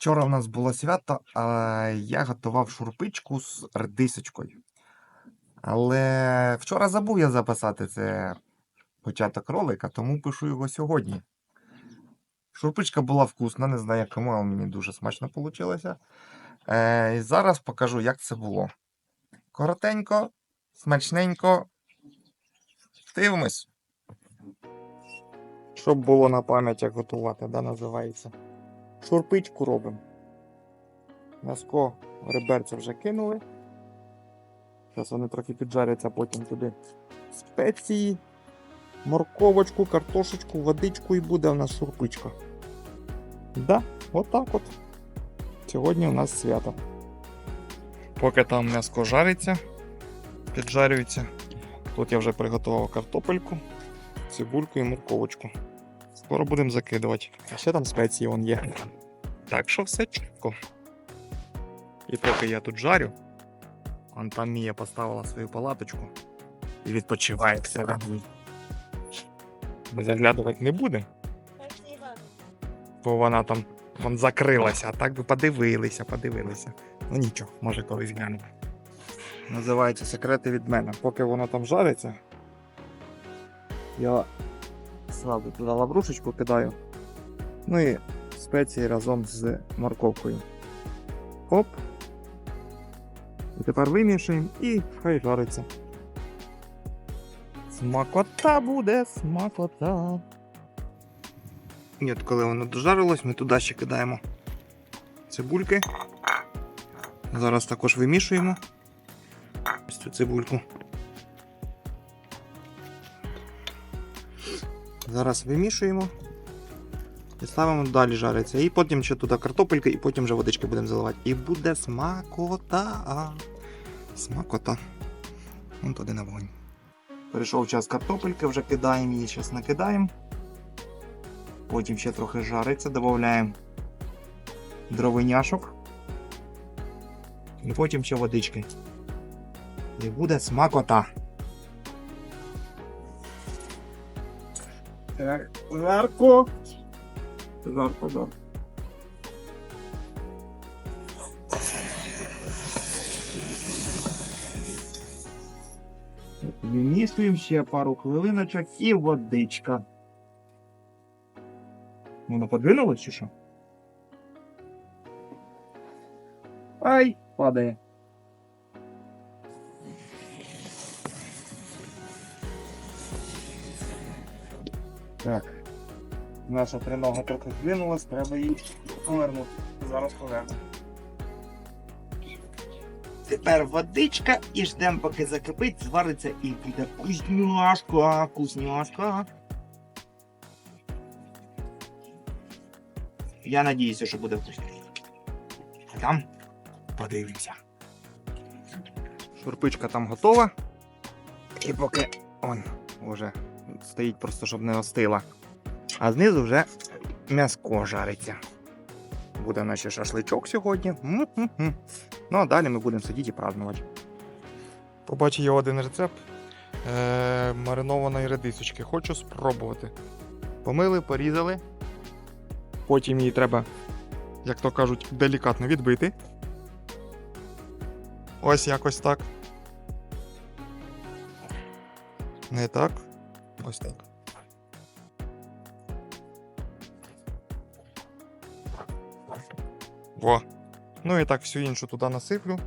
Вчора у нас було свято, а я готував шурпичку з редисочкою. Але вчора забув я записати це початок ролика, тому пишу його сьогодні. Шурпичка була вкусна, не знаю кому, але мені дуже смачно вийшло. Е, і зараз покажу, як це було. Коротенько, смачненько. Дивимось. Щоб було на пам'ять, як готувати, да, називається. Шурпичку робимо. М'яско реберця вже кинули. Зараз вони трохи піджаряться, потім туди спеції, морковочку, картошечку, водичку і буде у нас шурпичка. Да, отак от. Сьогодні у нас свято. Поки там м'яско жариться, піджарюється. Тут я вже приготував картопельку, цибульку і морковочку. Скоро будемо закидувати. А ще там спеції вон є. Так що все чітко. І поки я тут жарю, он там Мія поставила свою палаточку і відпочиває в себе. Ми заглядувати не будемо, бо вона там вон закрилася, а так би подивилися, подивилися. Ну нічого, може колись глянемо. Називається секрети від мене. Поки воно там жариться, я сразу туди лаврушечку кидаю. Ну і спеції разом з морковкою. Оп. І тепер вимішуємо і хай жариться. Смакота буде, смакота. І от коли воно дожарилось, ми туди ще кидаємо цибульки. Зараз також вимішуємо цю цибульку. Зараз вимішуємо і ставимо далі жариться. І потім ще туди картопелька, і потім вже водички будемо заливати. І буде смакота. Смакота. Вон туди на вогонь. Прийшов час картопельки, вже кидаємо її, зараз накидаємо. Потім ще трохи жариться, додаємо дровиняшок. І потім ще водички. І буде смакота. Так, жарко. Жарко, жарко. Вимішуємо ще пару хвилиночок і водичка. Воно подвинулось чи що? Ай, падає. Так. Наша тринога трохи здвинулась, треба її повернути. Зараз повернемо. Тепер водичка і ждемо, поки закипить, звариться і буде вкусняшка, вкусняшка. Я надіюся, що буде вкусняшка. А Там подивимося. Шурпичка там готова. І поки он уже стоїть просто, щоб не остила. А знизу вже м'яско жариться. Буде наш шашличок сьогодні. М-м-м. Ну а далі ми будемо сидіти і празднувати. Побачив я один рецепт е- маринованої редисочки. Хочу спробувати. Помили, порізали. Потім її треба, як то кажуть, делікатно відбити. Ось якось так. Не так. Ось так. Во. Ну і так всю іншу туди насиплю.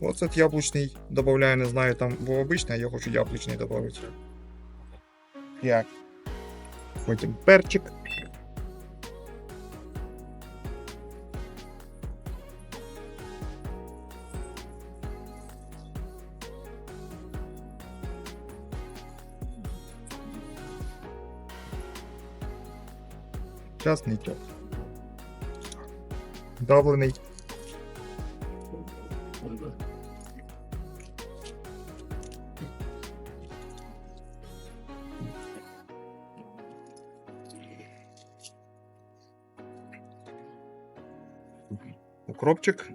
Оцет яблучний додаю, не знаю, там був обичний, а я хочу яблучний додати. Так. Потім перчик. Часничок. Давлений. укропчик.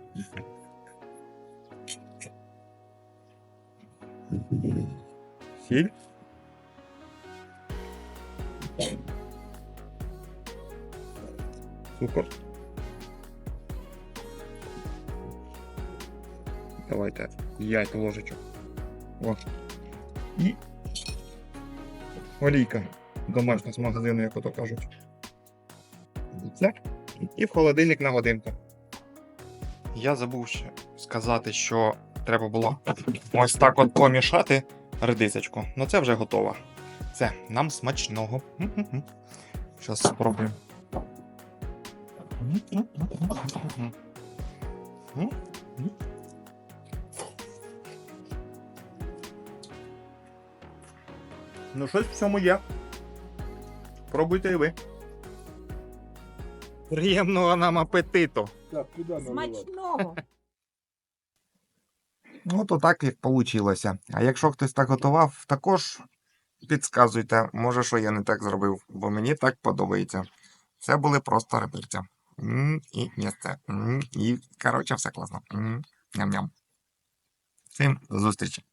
Сіль. Цукор. Давайте 5 ложечок. О. І олійка. Домашня з магазину, як ото кажуть. Все. І в холодильник на годинку. Я забув ще сказати, що треба було ось так от помішати редисочку. Ну це вже готово. Це нам смачного. Зараз спробуємо. Ну, щось в цьому є. Пробуйте і ви. Приємного нам апетиту. Так, куди наливати? Смачного. Ну, то так як вийшло. А якщо хтось так готував, також підказуйте, може, що я не так зробив, бо мені так подобається. Це були просто реберця. І місце. І, коротше, все класно. Ням-ням. Всім до зустрічі.